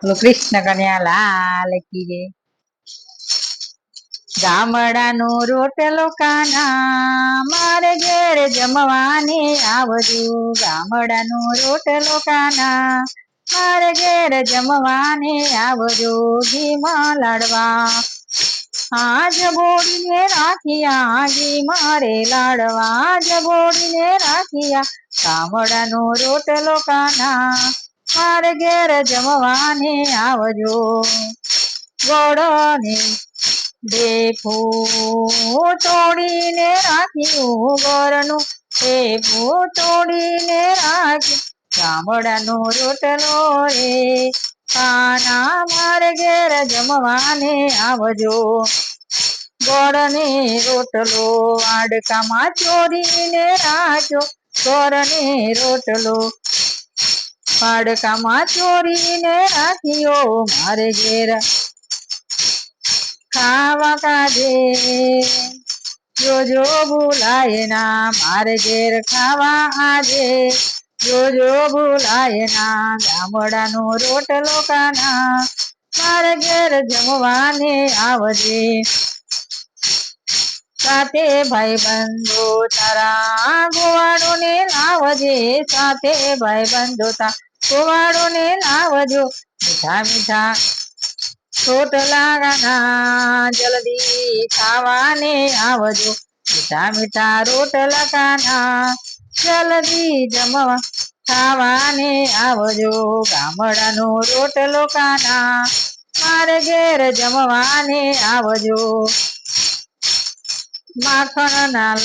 કૃષ્ણ કન્યા લાલ કી જય ગામડાનો રોટલો કાના મારે ઘેર જમવાને આવજો ગામડાનો રોટલો કાના મારે ઘેર જમવાને આવજો ઘીમાં લાડવા આજ બોડીને રાખ્યા ઘી મારે લાડવા આજ બોડીને રાખ્યા ગામડાનો રોટલો કાના મારે ઘેર જમવાને આવજો. ગોળને દેખું તોડીને રાખ્યું. ગોરનું દેખું તોડીને રાખ્યું. ગામડાનો રોટલો રે કાના માર ઘેર જમવાને આવજો. ગોળને રોટલો વાડકામાં ચોરીને રાખ્યો. ગોળને રોટલો વાડકામાં ચોરીને રાખ્યો મારે ઘેર ખાવા કાજે જોજો ભૂલાય ના મારે ઘેર ખાવા આજે જોજો ભૂલાય ના ગામડાનો રોટલો કાના મારે ઘેર જમવાને આવજે સાથે ભાઈ બંધો તારા ગોવાળો ને લાવજે સાથે ભાઈ બંધો તા ગોવાળો ને લાવજો મીઠા મીઠા રોટલા કાના જલ્દી ખાવાને આવજો મીઠા મીઠા રોટલા કાના જલ્દી જમવા ખાવાને આવજો ગામડાનો રોટલો કાના મારે ઘેર જમવાને આવજો માખણ ના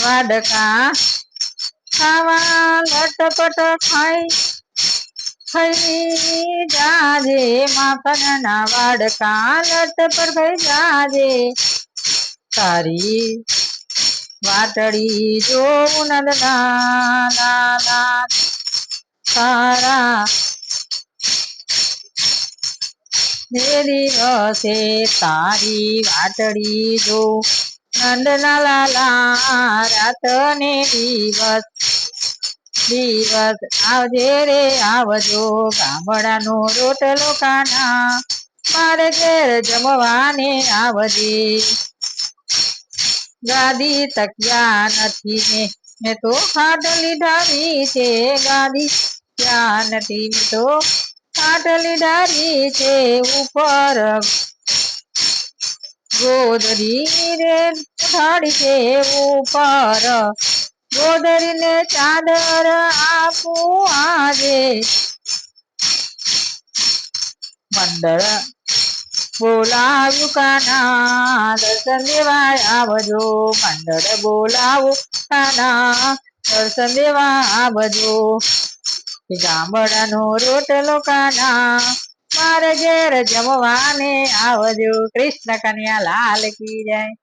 વાડકા ખાવા લટપટ ખાઈ ખાઈ જાજે માખણ ના વાડકા પર ખાઈ જાજે. તારી વાટડી જોઉં નંદના તારા જે દિવસે તારી વાટડી જો નંદના લાલા રાત ને. દિવસ દિવસ આવજે રે, આવજો. ગામડાનો રોટલો કાના મારે ઘેર જમવાને આવજે. ગાદી તક્યા નથી ને, મેં તો ખાટ ઢારી છે. ગાદી ત્યાં નથી, મેં તો ખાટ ઢારી છે. ઉપર ગોદરી રે ઉઠાડી છે. ઉપર ગોદરીને ચાદર આપું આજે મંડળ બોલાવ્યું કાના દર્શન દેવા આવજો મંડળ બોલાવું કાના દર્શન દેવા આવજો ગામડાનો રોટલો કાના મારે ઘેર જમવાને આવજો કૃષ્ણ કન્યા લાલ કી જાય